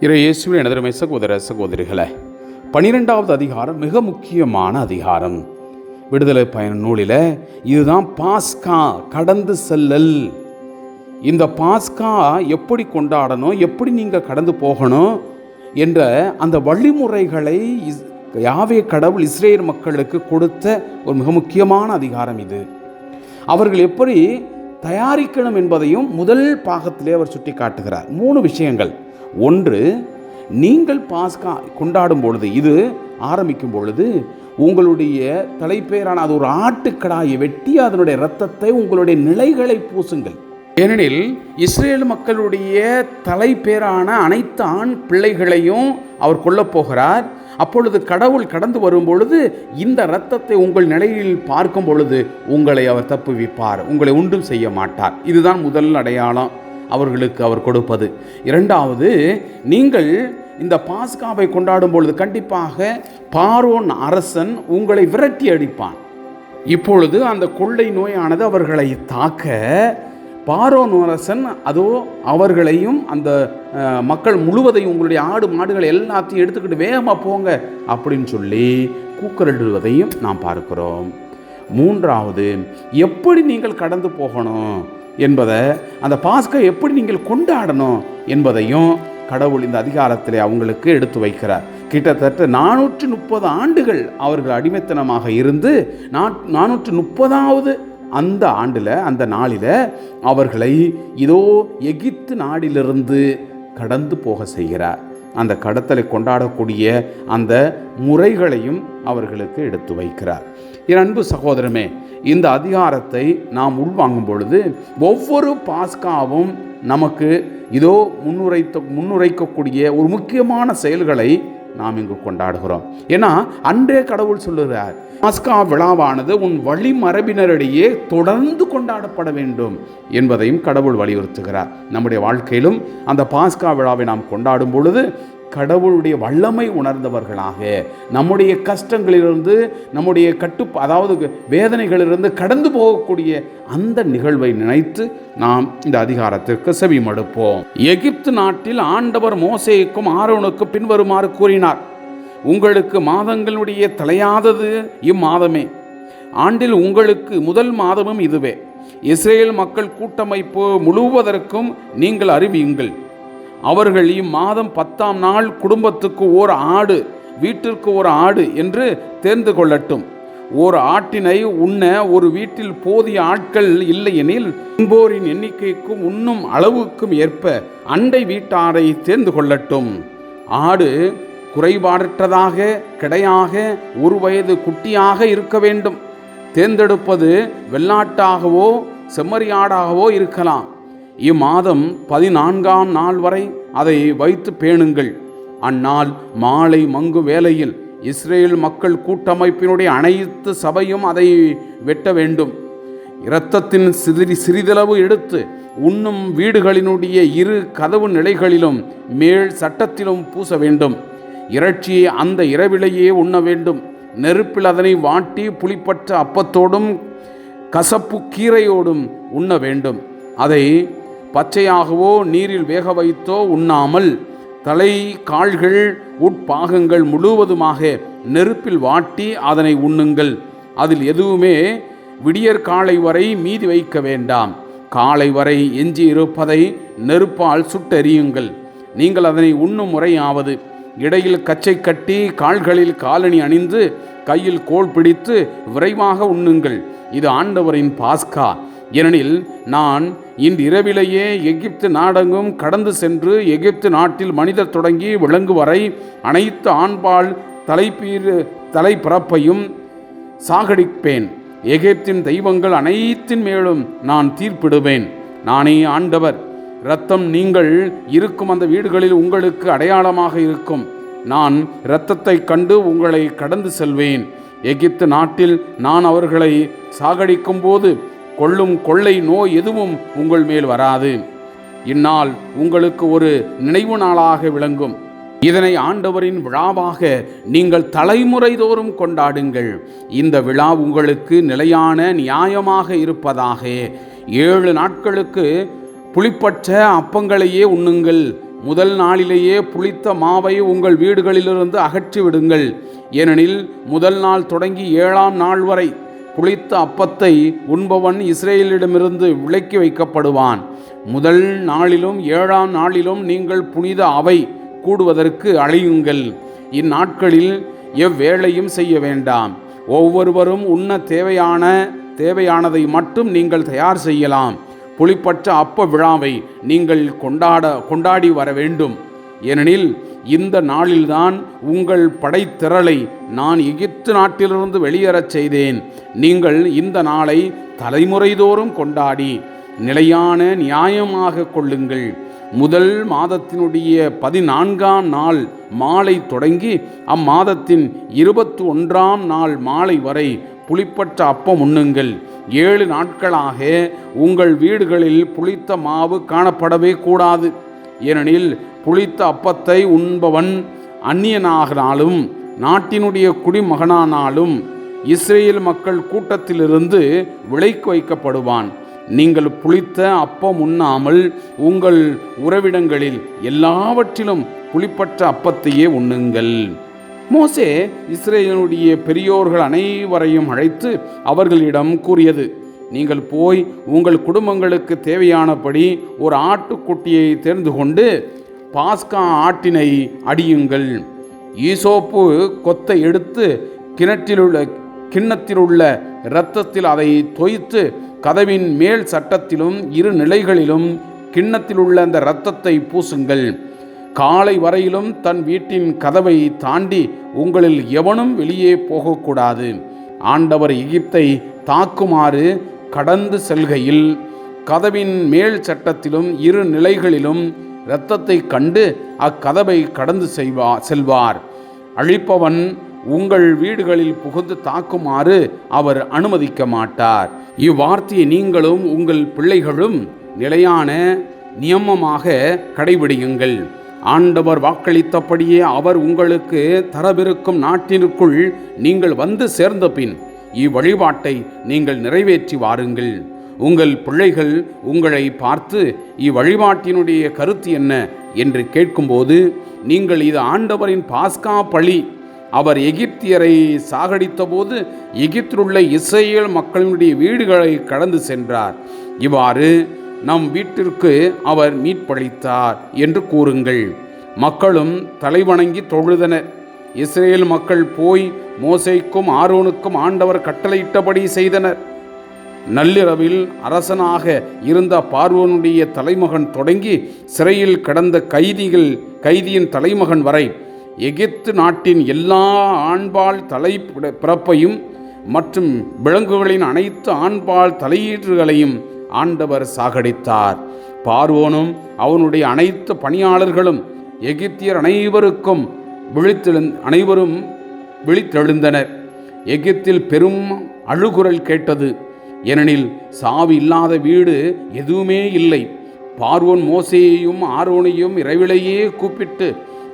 இறையேசுவின் எனதருமை சகோதர சகோதரிகளை பனிரெண்டாவது அதிகாரம் மிக முக்கியமான அதிகாரம். விடுதலை பயண நூலில் இதுதான் பாஸ்கா கடந்து செல்லல். இந்த பாஸ்கா எப்படி கொண்டாடணும் எப்படி நீங்கள் கடந்து போகணும் என்ற அந்த வழிமுறைகளை இஸ்- யாவே கடவுள் இஸ்ரேல் மக்களுக்கு கொடுத்த ஒரு மிக முக்கியமான அதிகாரம் இது. அவர்கள் எப்படி தயாரிக்கணும் என்பதையும் முதல் பாகத்திலே அவர் சுட்டி காட்டுகிறார் மூணு விஷயங்கள். ஒன்று நீங்கள் பாஸ்கா கொண்டாடும் பொழுது இது ஆரம்பிக்கும் பொழுது உங்களுடைய தலைப்பேரான அது ஒரு ஆட்டுக்கடாயை வெட்டி அதனுடைய இரத்தத்தை உங்களுடைய நிலைகளை பூசுங்கள். ஏனெனில் இஸ்ரேல் மக்களுடைய தலைப்பேரான அனைத்து ஆண் பிள்ளைகளையும் அவர் கொல்லப் போகிறார். அப்பொழுது கடவுள் கடந்து வரும் பொழுது இந்த இரத்தத்தை உங்கள் நிலையில் பார்க்கும் பொழுது உங்களை அவர் தப்புவிப்பார் உங்களை ஒன்றும் செய்ய மாட்டார். இதுதான் முதல் அடையாளம். அவர்களுக்கு அவர் கொடுப்பது. இரண்டாவது நீங்கள் இந்த பாஸ்காவை கொண்டாடும் பொழுது கண்டிப்பாக பாரோன் அரசன் உங்களை விரட்டி அடிப்பான். இப்பொழுது அந்த கொள்ளை நோயானது அவர்களை தாக்க பாரோன் அரசன் அதோ அவர்களையும் அந்த மக்கள் முழுவதையும் உங்களுடைய ஆடு மாடுகள் எல்லாத்தையும் எடுத்துக்கிட்டு வேகமாக போங்க அப்படின்னு சொல்லி கூக்கரிடுவதையும் நாம் பார்க்கிறோம். மூன்றாவது எப்படி நீங்கள் கடந்து போகணும்? என்பதை அந்த பாஸ்கை எப்படி நீங்கள் கொண்டாடணும் என்பதையும் கடவுள் இந்த அதிகாரத்தில் அவங்களுக்கு எடுத்து வைக்கிறார். கிட்டத்தட்ட நானூற்று முப்பது ஆண்டுகள் அவர்கள் அடிமைத்தனமாக இருந்து நா- நானூற்று முப்பதாவது அந்த ஆண்டில் அந்த நாளில் அவர்களை இதோ எகிப்து நாடிலிருந்து கடந்து போக செய்கிறார். அந்த கடத்தலை கொண்டாடக்கூடிய அந்த முறைகளையும் அவர்களுக்கு எடுத்து வைக்கிறார். என் அன்பு சகோதரமே இந்த அதிகாரத்தை நாம் உள்வாங்கும் பொழுது ஒவ்வொரு பாஸ்காவும் நமக்கு இதோ முன்னுரைத்த முன்னுரைக்கக்கூடிய ஒரு முக்கியமான செயல்களை நாம் இங்கு கொண்டாடுகிறோம். ஏன்னா அன்றே கடவுள் சொல்லுகிறார் பாஸ்கா விழாவானது உன் வழிமரபினரிடையே தொடர்ந்து கொண்டாடப்பட வேண்டும் என்பதையும் கடவுள் வலியுறுத்துகிறார். நம்முடைய வாழ்க்கையிலும் அந்த பாஸ்கா விழாவை நாம் கொண்டாடும் பொழுது கடவுளுடைய வல்லமை உணர்ந்தவர்களாக நம்முடைய கஷ்டங்களிலிருந்து நம்முடைய கட்டு அதாவது வேதனைகளிலிருந்து கடந்து போகக்கூடிய அந்த நிகழ்வை நினைத்து நாம் இந்த அதிகாரத்திற்கு செவிமடுப்போம். எகிப்து நாட்டில் ஆண்டவர் மோசேக்கும் ஆரோனுக்கும் பின்வருமாறு கூறினார் உங்களுக்கு மாதங்களுடைய தலையாதது இம்மாதமே. ஆண்டில் உங்களுக்கு முதல் மாதமும் இதுவே. இஸ்ரேல் மக்கள் கூட்டமைப்பு முழுவதற்கும் நீங்கள் அறிவியுங்கள். அவர்கள் இம்மாதம் பத்தாம் நாள் குடும்பத்துக்கு ஓர் ஆடு வீட்டிற்கு ஒரு ஆடு என்று தேர்ந்து கொள்ளட்டும். ஓர் ஆட்டினை உண்ண ஒரு வீட்டில் போதிய ஆட்கள் இல்லையெனில் உண்போரின் எண்ணிக்கைக்கும் உண்ணும் அளவுக்கும் ஏற்ப அண்டை வீட்டாரை தேர்ந்து கொள்ளட்டும். ஆடு குறைபாடற்றதாக கிடையாக ஒரு வயது குட்டியாக இருக்க வேண்டும். தேர்ந்தெடுப்பது வெள்ளாட்டாகவோ செம்மறியாடாகவோ இருக்கலாம். இம்மாதம் பதினான்காம் நாள் வரை அதை வைத்து பேணுங்கள். அந்நாள் மாலை மங்கு வேளையில் இஸ்ரேல் மக்கள் கூட்டமைப்பினுடைய அனைத்து சபையும் அதை வெட்ட வேண்டும். இரத்தத்தின் சிறிது சிறிதளவு எடுத்து உண்ணும் வீடுகளினுடைய இரு கதவு நிலைகளிலும் மேல் சட்டத்திலும் பூச வேண்டும். இறைச்சியை அந்த இரவிலேயே உண்ண வேண்டும். நெருப்பில் அதனை வாட்டி புளிப்பற்ற அப்பத்தோடும் கசப்பு கீரையோடும் உண்ண வேண்டும். அதை பச்சையாகவோ நீரில் வேக வைத்தோ உண்ணாமல் தலை கால்கள் உட்பாகங்கள் முழுவதுமாக நெருப்பில் வாட்டி அதனை உண்ணுங்கள். அதில் எதுவுமே விடியற் காலை வரை மீதி வைக்க வேண்டாம். காலை வரை எஞ்சி இருப்பதை நெருப்பால் சுட்டெறியுங்கள். நீங்கள் அதனை உண்ணும் முறையாவது. இடையில் கச்சை கட்டி கால்களில் காலணி அணிந்து கையில் கோல் பிடித்து விரைவாக உண்ணுங்கள். இது ஆண்டவரின் பாஸ்கா. ஏனெனில் நான் இன்றிரவிலேயே எகிப்து நாடெங்கும் கடந்து சென்று எகிப்து நாட்டில் மனிதர் தொடங்கி விலங்கு வரை அனைத்து ஆண்பால் தலைப்பீர் தலைப்பிறப்பையும் சாகடிப்பேன். எகிப்தின் தெய்வங்கள் அனைத்தின் மேலும் நான் தீர்ப்பிடுவேன். நானே ஆண்டவர். இரத்தம் நீங்கள் இருக்கும் அந்த வீடுகளில் உங்களுக்கு அடையாளமாக இருக்கும். நான் இரத்தத்தை கண்டு உங்களை கடந்து செல்வேன். எகிப்து நாட்டில் நான் அவர்களை சாகடிக்கும் போது கொள்ளும் கொள்ளை நோய் எதுவும் உங்கள் மேல் வராது. இந்நாள் உங்களுக்கு ஒரு நினைவு நாளாக விளங்கும். இதனை ஆண்டவரின் விழாவாக நீங்கள் தலைமுறை தோறும் கொண்டாடுங்கள். இந்த விழா உங்களுக்கு நிலையான நியாயமாக இருப்பதாக. ஏழு நாட்களுக்கு புளிப்பற்ற அப்பங்களையே உண்ணுங்கள். முதல் நாளிலேயே புளித்த மாவை உங்கள் வீடுகளிலிருந்து அகற்றி விடுங்கள் ஏனெனில் முதல் நாள் தொடங்கி ஏழாம் நாள் வரை. புளித்த அப்பத்தை உண்பவன் இஸ்ரேலிடமிருந்து விலக்கி வைக்கப்படுவான். முதல் நாளிலும் ஏழாம் நாளிலும் நீங்கள் புனித அவை கூடுவதற்கு அழையுங்கள். இந்நாட்களில் எவ்வேளையும் செய்ய வேண்டாம். ஒவ்வொருவரும் உண்ண தேவையான தேவையானதை மட்டும் நீங்கள் தயார் செய்யலாம். புளிப்பற்ற அப்ப விழாவை நீங்கள் கொண்டாட கொண்டாடி வர வேண்டும். ஏனெனில் இந்த நாளில்தான் உங்கள் படைத்திரளை நான் எகிப்து நாட்டிலிருந்து வெளியேறச் செய்தேன். நீங்கள் இந்த நாளை தலைமுறைதோறும் கொண்டாடி நிலையான நியாயமாக கொள்ளுங்கள். முதல் மாதத்தினுடைய பதினான்காம் நாள் மாலை தொடங்கி அம்மாதத்தின் இருபத்தி ஒன்றாம் நாள் மாலை வரை புளிப்பற்ற அப்பம் உண்ணுங்கள். ஏழு நாட்களாக உங்கள் வீடுகளில் புளித்த மாவு காணப்படவே கூடாது. ஏனெனில் புளித்த அப்பத்தை உண்பவன் அந்நியனாகனாலும் நாட்டினுடைய குடிமகனானாலும் இஸ்ரேல் மக்கள் கூட்டத்திலிருந்து விலைக்கு வைக்கப்படுவான். நீங்கள் புளித்த அப்பம் உண்ணாமல் உங்கள் உறவிடங்களில் எல்லாவற்றிலும் புளிப்பற்ற அப்பத்தையே உண்ணுங்கள். மோசே இஸ்ரேலுடைய பெரியோர்கள் அனைவரையும் அழைத்து அவர்களிடம் கூறியது நீங்கள் போய் உங்கள் குடும்பங்களுக்கு தேவையானபடி ஒரு ஆட்டுக்குட்டியை தேர்ந்து கொண்டு பாஸ்கா ஆட்டினை அடியுங்கள். ஈசோப்பு கொத்தை எடுத்து கிணற்றிலுள்ள கிண்ணத்திலுள்ள இரத்தத்தில் அதை தொய்த்து கதவின் மேல் சட்டத்திலும் இரு நிலைகளிலும் கிண்ணத்திலுள்ள அந்த இரத்தத்தை பூசுங்கள். காலை வரையிலும் தன் வீட்டின் கதவை தாண்டி உங்களில் எவனும் வெளியே போகக்கூடாது. ஆண்டவர் எகிப்தை தாக்குமாறு கடந்து செல்கையில் கதவின் மேல் சட்டத்திலும் இரு நிலைகளிலும் இரத்தத்தை கண்டு அக்கதவை கடந்து செய்வா செல்வார். அழிப்பவன் உங்கள் வீடுகளில் புகுந்து தாக்குமாறு அவர் அனுமதிக்க மாட்டார். இவ்வார்த்தையை நீங்களும் உங்கள் பிள்ளைகளும் நிலையான நியமமாக கடைபிடியுங்கள். ஆண்டவர் வாக்களித்தபடியே அவர் உங்களுக்கு தரவிருக்கும் நாட்டிற்குள் நீங்கள் வந்து சேர்ந்த பின் இவ்வழிபாட்டை நீங்கள் நிறைவேற்றி வாருங்கள். உங்கள் பிள்ளைகள் உங்களை பார்த்து இவ்வழிபாட்டினுடைய கருத்து என்ன என்று கேட்கும்போது நீங்கள் இது ஆண்டவரின் பாஸ்கா பழி அவர் எகிப்தியரை சாகடித்தபோது எகிப்திலுள்ள இஸ்ரேல் மக்களினுடைய வீடுகளை கடந்து சென்றார். இவ்வாறு நம் வீட்டிற்கு அவர் மீட்பளித்தார் என்று கூறுங்கள். மக்களும் தலைவணங்கி தொழுதனர். இஸ்ரேல் மக்கள் போய் மோசைக்கும் ஆரோனுக்கும் ஆண்டவர் கட்டளையிட்டபடி செய்தனர். நள்ளிரவில் அரசனாக இருந்த பார்வோனுடைய தலைமகன் தொடங்கி சிறையில் கடந்த கைதிகள் கைதியின் தலைமகன் வரை எகிப்து நாட்டின் எல்லா ஆண்பால் தலை பிறப்பையும் மற்றும் விலங்குகளின் அனைத்து ஆண்பால் தலையீற்றுகளையும் ஆண்டவர் சாகடித்தார். பார்வோனும் அவனுடைய அனைத்து பணியாளர்களும் எகிப்தியர் அனைவருக்கும் விழித்தெழுந் அனைவரும் விழித்தெழுந்தனர். எகிப்தில் பெரும் அழுகுரல் கேட்டது. ஏனெனில் சாவு இல்லாத வீடு எதுவுமே இல்லை. பார்வோன் மோசையையும் ஆரோனையும் இரவிலேயே கூப்பிட்டு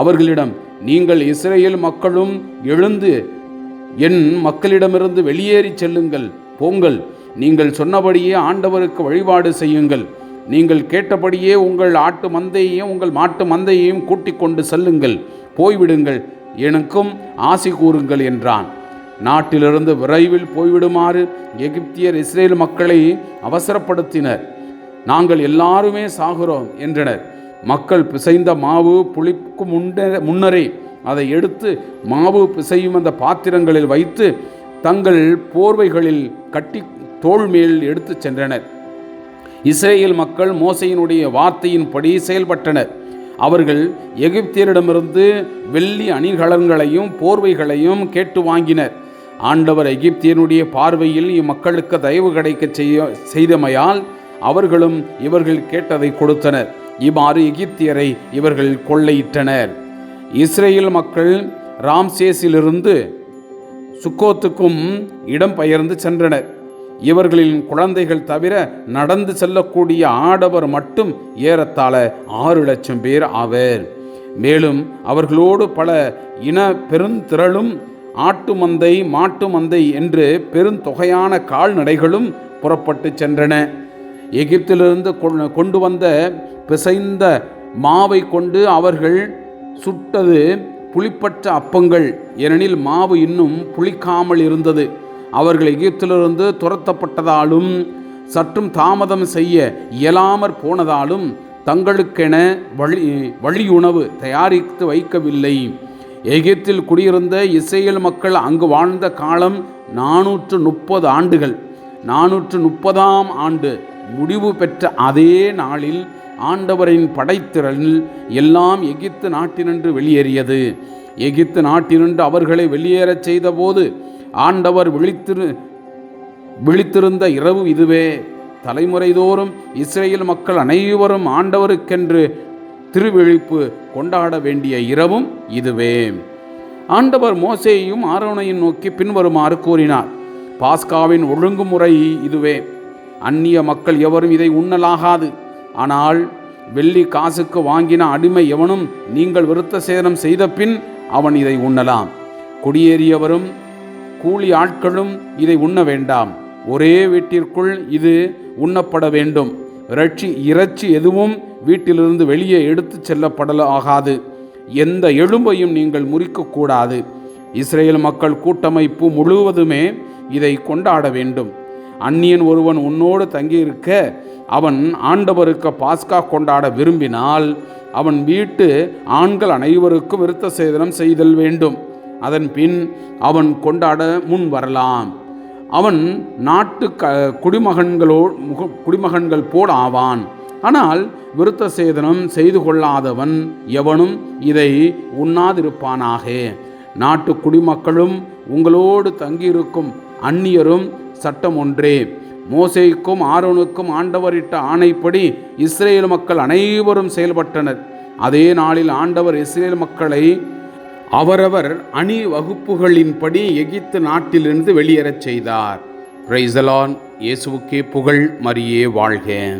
அவர்களிடம் நீங்கள் இஸ்ரேல் மக்களும் எழுந்து என் மக்களிடமிருந்து வெளியேறி செல்லுங்கள். போங்கள். நீங்கள் சொன்னபடியே ஆண்டவருக்கு வழிபாடு செய்யுங்கள். நீங்கள் கேட்டபடியே உங்கள் ஆட்டு மந்தையையும் உங்கள் மாட்டு மந்தையையும் கூட்டிக் கொண்டு செல்லுங்கள். போய்விடுங்கள். எனக்கும் ஆசி கூறுங்கள் என்றான். நாட்டிலிருந்து விரைவில் போய்விடுமாறு எகிப்தியர் இஸ்ரேல் மக்களை அவசரப்படுத்தினர். நாங்கள் எல்லாருமே சாகிறோம் என்றனர். மக்கள் பிசைந்த மாவு புளிக்கும் முன்ன முன்னரே அதை எடுத்து மாவு பிசையும் அந்த பாத்திரங்களில் வைத்து தங்கள் போர்வைகளில் கட்டி தோல் மேல் எடுத்துச் சென்றனர். இஸ்ரேல் மக்கள் மோசையினுடைய வார்த்தையின்படி செயல்பட்டனர். அவர்கள் எகிப்தியரிடமிருந்து வெள்ளி அணிகலன்களையும் போர்வைகளையும் கேட்டு வாங்கினர். ஆண்டவர் எகிப்தியனுடைய பார்வையில் இம்மக்களுக்கு தயவு கிடைக்கச் செய்ய செய்தமையால் அவர்களும் இவர்கள் கேட்டதை கொடுத்தனர். இவ்வாறு எகிப்தியரை இவர்கள் கொள்ளையிட்டனர். இஸ்ரேல் மக்கள் ராம்சேஸிலிருந்து சுக்கோத்துக்கும் இடம்பெயர்ந்து சென்றனர். இவர்களின் குழந்தைகள் தவிர நடந்து செல்லக்கூடிய ஆடவர் மட்டும் ஏறத்தாழ ஆறு லட்சம் பேர் ஆவர். மேலும் அவர்களோடு பல இன பெருந்திரளும் ஆட்டு மந்தை மாட்டு மந்தை என்று பெருந்தொகையான கால்நடைகளும் புறப்பட்டு சென்றன. எகிப்திலிருந்து கொண்டு வந்த பிசைந்த மாவை கொண்டு அவர்கள் சுட்டது புளிப்பற்ற அப்பங்கள். ஏனெனில் மாவு இன்னும் புளிக்காமல் இருந்தது. அவர்கள் எகிப்திலிருந்து துரத்தப்பட்டதாலும் சற்றும் தாமதம் செய்ய இயலாமற் போனதாலும் தங்களுக்கென வழி வழியுணவு தயாரித்து வைக்கவில்லை. எகிப்தில் குடியிருந்த இஸ்ரேல் மக்கள் அங்கு வாழ்ந்த காலம் நானூற்று முப்பது ஆண்டுகள். நானூற்று முப்பதாம் ஆண்டு முடிவு பெற்ற அதே நாளில் ஆண்டவரின் படைத்திறனில் எல்லாம் எகிப்து நாட்டினின்று வெளியேறியது. எகிப்து நாட்டினின்று அவர்களை வெளியேறச் செய்தபோது ஆண்டவர் விழித்திரு விழித்திருந்த இரவு இதுவே. தலைமுறைதோறும் இஸ்ரேல் மக்கள் அனைவரும் ஆண்டவருக்கென்று திருவிழிப்பு கொண்டாட வேண்டிய இரவும் இதுவே. ஆண்டவர் மோசேயையும் ஆரோனையும் நோக்கி பின்வருமாறு கூறினார். பாஸ்காவின் ஒழுங்குமுறை இதுவே. அந்நிய மக்கள் எவரும் இதை உண்ணலாகாது. ஆனால் வெள்ளி காசுக்கு வாங்கின அடிமை எவனும் நீங்கள் விருத்த சேதனம் செய்த பின் அவன் இதை உண்ணலாம். குடியேறியவரும் கூலி ஆட்களும் இதை உண்ண வேண்டாம். ஒரே வீட்டிற்குள் இது உண்ணப்பட வேண்டும். இறைச்சி இறைச்சி எதுவும் வீட்டிலிருந்து வெளியே எடுத்துச் செல்லப்படல ஆகாது. எந்த எலும்பையும் நீங்கள் முறிக்கக்கூடாது இஸ்ரேல் மக்கள் கூட்டமைப்பு முழுவதுமே இதை கொண்டாட வேண்டும். அந்நியன் ஒருவன் உன்னோடு தங்கியிருக்க அவன் ஆண்டவருக்கு பாஸ்கா கொண்டாட விரும்பினால் அவன் வீட்டு ஆண்கள் அனைவருக்கும் விருத்த சேதனம் செய்தல் வேண்டும். அதன் பின் அவன் கொண்டாட முன் வரலாம் அவன் நாட்டு க குடிமகன்களோ முக குடிமகன்கள் போல் ஆவான். ஆனால் விருத்த சேதனம் செய்து கொள்ளாதவன் எவனும் இதை உண்ணாதிருப்பானாக. நாட்டு குடிமக்களும் உங்களோடு தங்கியிருக்கும் அந்நியரும் சட்டம் ஒன்றே. மோசைக்கும் ஆரோனுக்கும் ஆண்டவரிட்ட ஆணைப்படி இஸ்ரேல் மக்கள் அனைவரும் செயல்பட்டனர். அதே நாளில் ஆண்டவர் இஸ்ரேல் மக்களை அவரவர் அணி வகுப்புகளின்படி எகிப்து நாட்டிலிருந்து வெளியேறச் செய்தார். பிரைசலான் இயேசுவுக்கே புகழ் மரியே வாழ்க.